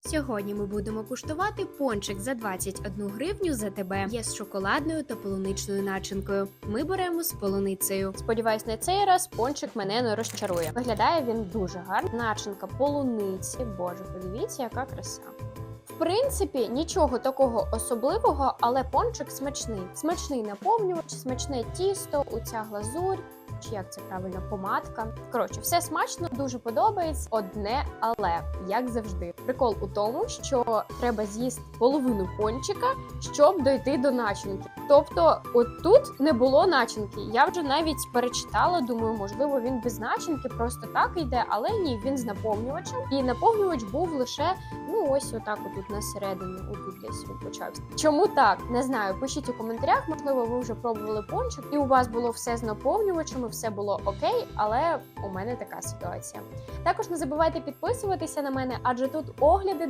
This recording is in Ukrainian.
Сьогодні ми будемо куштувати пончик за 21 гривню за тебе. Є з шоколадною та полуничною начинкою. Ми беремо з полуницею. Сподіваюсь, на цей раз пончик мене не розчарує. Виглядає він дуже гарно. Начинка полуниці. Боже, подивіться, яка краса. В принципі, нічого такого особливого, але пончик смачний. Смачний наповнювач, смачне тісто, оця глазурь. Чи як це правильно, помадка. Коротше, все смачно, дуже подобається. Одне, але як завжди, прикол у тому, що треба з'їсти половину пончика, щоб дойти до начинки. Тобто, от тут не було начинки. Я вже навіть перечитала, думаю, можливо, він без начинки просто так йде, але ні, він з наповнювачем. І наповнювач був лише ну ось отак, отут на середині, отут десь він почався. Чому так? Не знаю. Пишіть у коментарях. Можливо, ви вже пробували пончик, і у вас було все з наповнювачами, все було окей, але у мене така ситуація. Також не забувайте підписуватися на мене, адже тут огляди